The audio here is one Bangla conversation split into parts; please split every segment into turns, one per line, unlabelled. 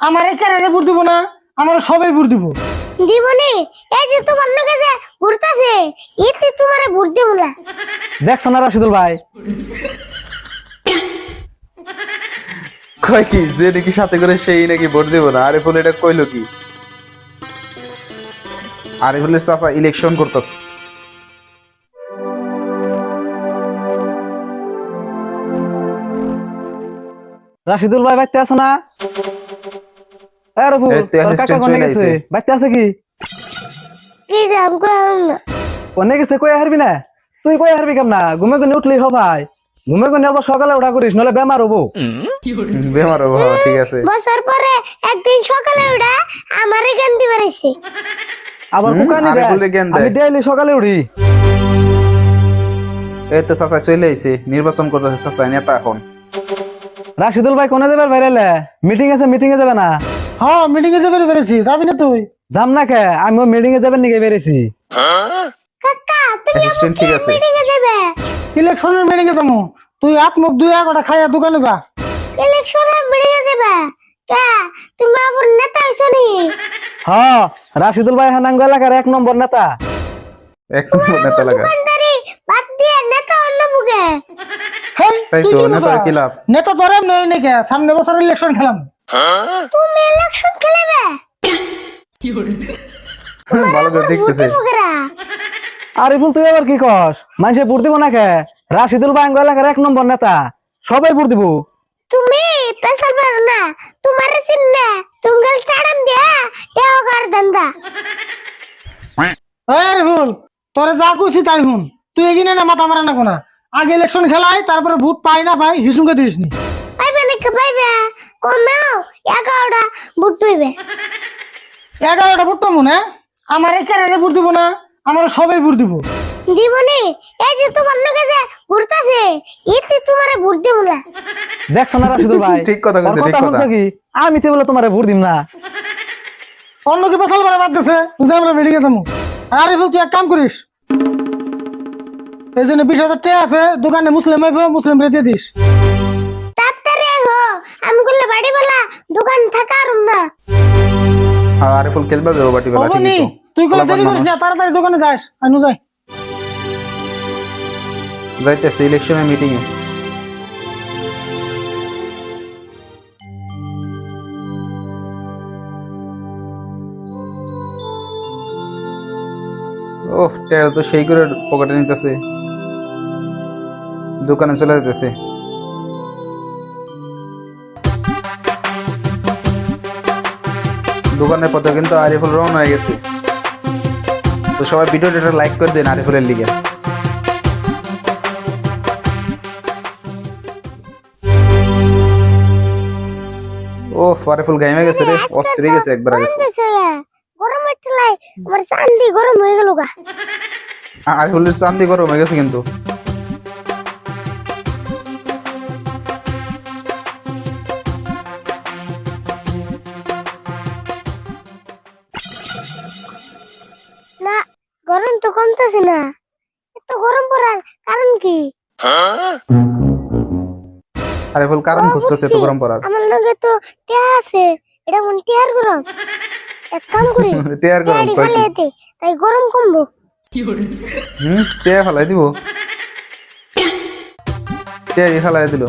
আমার এই ভোট দিব না? আমার সবাই ভোট দিব।
দিবনি এই যে তোমার নাকি যে ঘুরতাছে এতে তোমারে ভোট দেব না।
দেখছ না রাশিদুল ভাই?
কয় কি যে নাকি সাথে করে সেই নাকি ভোট দেব না? আরিফুল এটা কইলো কি? আরিফুলের চাচা ইলেকশন করতেছে।
রাশিদুল ভাই বাইতে আছো না? এ রবু
এই চলে আইছে।
বাইতে আছে কি?
কি যে আমকো
কোনে গেছে কই হারবি না? তুই কই হারবি কেমন? না ঘুমে গুনে উঠলি হ ভাই। ঘুমে গুনে আবার সকালে উঠা করিস নলে বেমার হব।
বেমার হব হ্যাঁ, ঠিক আছে।
বছর পরে একদিন সকালে উঠা আমারে গান দিবে রইছে
আবার
হুম,
কুকানি
আরে
দেয়।
বলে জ্ঞান
আমি ডেইলি সকালে উঠি।
এই তো চাচা চলে আইছে নির্বাচন করতেছে চাচা নেতা এখন।
রাশিদুল ভাই কোনে যাবে বাইরে মিটিং আছে মিটিং এ যাবে না?
হ্যাঁ মিটিং এ যাবে পেরেছি। যাবি না তুই?
যাম না কে? আমি মিটিং এ যাবেন নিকে বেরেছি
কাকা তুমি
অ্যাসিস্ট্যান্ট ঠিক আছে।
যাবে?
ইলেকশনের মিটিং এ যাব। তুই হাত মুখ দুই একটা খাইয়া দোকানে যা।
ইলেকশনের মিটিংয়ে যাবে? কে? তুমি আবার নেতা হইছো নি?
হ রাশিদুল ভাই হানাঙ্গ এলাকার এক নম্বর নেতা।
এক নম্বর নেতা লাগা।
দোকানদারি বাদ দিয়ে নেতা অন্য বুকে
হেই,
তাই
তুই
তো,
নেতা?
কি লাভ?
নেতা তোর এমনি নাকি সামনে বছর ইলেকশন খেলাম।
তুমি ইলেকশন খেলবে।
ভালো করে দেখতেছে।
আরিফুল তুই আবার কি কস? মানুষে ভোট দিব না কে রাশিদুল এলাকার এক নম্বর নেতা। সবাই ভোট দিব।
তুমি পেশাল পারো না তোমার চিন্না তুঙ্গল চাড়াম দিয়া টেও কর দন্দা
আরে ভুল তোরে যা কইছি তাই হুন তুই এগিয়ে না মাথা মারা না। কোনা আগে ইলেকশন খেলাই তারপরে ভোট পাই না পাই হিসুমকে দিস নি।
পাইবে? কমেও এগারোটা বুট পাইবে।
এগারোটা ভোট পাবো না? আমার এই ক্যারেটে ভোট দিব না আমার সবাই ভোট দিব।
দিবনি এই যে তোমার নাকি যে ঘুরতাছে এতে তোমারে ভোট দেব না।
দেখছ না রাশিদুল ভাই?
ঠিক কথা কইছে, ঠিক কথা।
কি আমি তো বলে তোমার ভোট দিম না।
অন্য কি পারা বাদ দিছে বুঝে আমরা বেরিয়ে যাব আরে ভুল তুই এক কাম করিস এই জন্য বিশ হাজার টাকা আছে দোকানে মুসলিম আইব মুসলিম রেখে দিস।
আর না
আর আরিফুল খেলবার যাব বাটি বেলা
হব নি
ঠিকই তো।
তুই কোনো
পোলাপান
দেরি করিস না
মানুষ।
তাড়াতাড়ি দোকানে যাস আনু যাই।
যাইতেছে ইলেকশনের মিটিং এ ওহ টেরা তো সেই করে পকেটে নিতেছে। দোকানে চলে যেতেছে দোকানের পথে কিন্তু আরিফুল রওনা হয়ে গেছে। তো সবাই ভিডিওটা লাইক করে দেন আরিফুলের লিগে। ও আরিফুল গাইমে গেছে রে অস্থির হয়ে গেছে একবার আরিফুল।
গরম একটু লাই আমার চান্দি গরম হয়ে গেল গা।
আরিফুলের চান্দি গরম হয়ে গেছে কিন্তু।
কমতেছে না। এত গরম পড়ার কারণ কি?
আরিফুল কারণ খুঁজতেছে তো গরম পড়ার।
আমার লগে তো টিয়া আছে এটা মন টিয়ার গরম? এক কাম করি
টেয়ার গরম কি?
ফেলে দে তাই গরম কমবো।
হুম টেয়ার ফেলাই দিব। টেয়ারি ফেলাই দিল।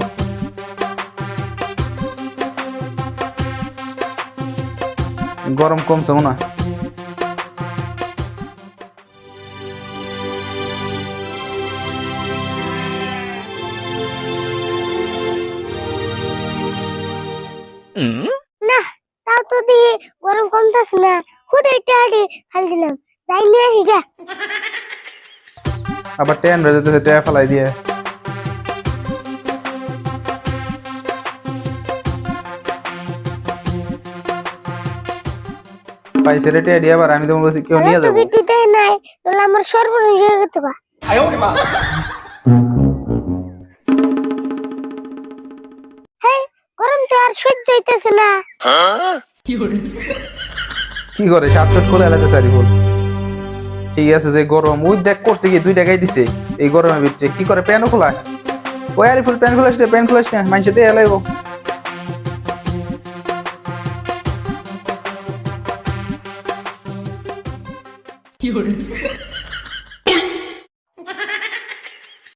গরম কমছে মনে হয়।
না তাও তো দিয়ে গরম কমতেছে না। খুদে টিয়ারি ফেল দিলাম। যাই নিয়ে আসি গা।
আবার টেন রয়ে যেতেছে টেয়ার ফেলাই দিয়ে। পাইছে রে টেয়ারি আবার আমি তোমার কাছে কেউ নিয়ে যাব।
দেয় নাই তাহলে আমার সর্বনাশ হয়ে গেত গা। হেই, হইতেছে না।
কি করে? সাতশত করে এলাতে চারি বল ঠিক আছে, যে গরম, ওই দেখ করছে কি দুই টাকাই দিছে। এই গরমের ভিতরে কি করে? প্যানও খোলা ওই আরে ফুল, প্যান খোলাস প্যান খোলাস না মানুষে দিয়ে এলাইব। কি করে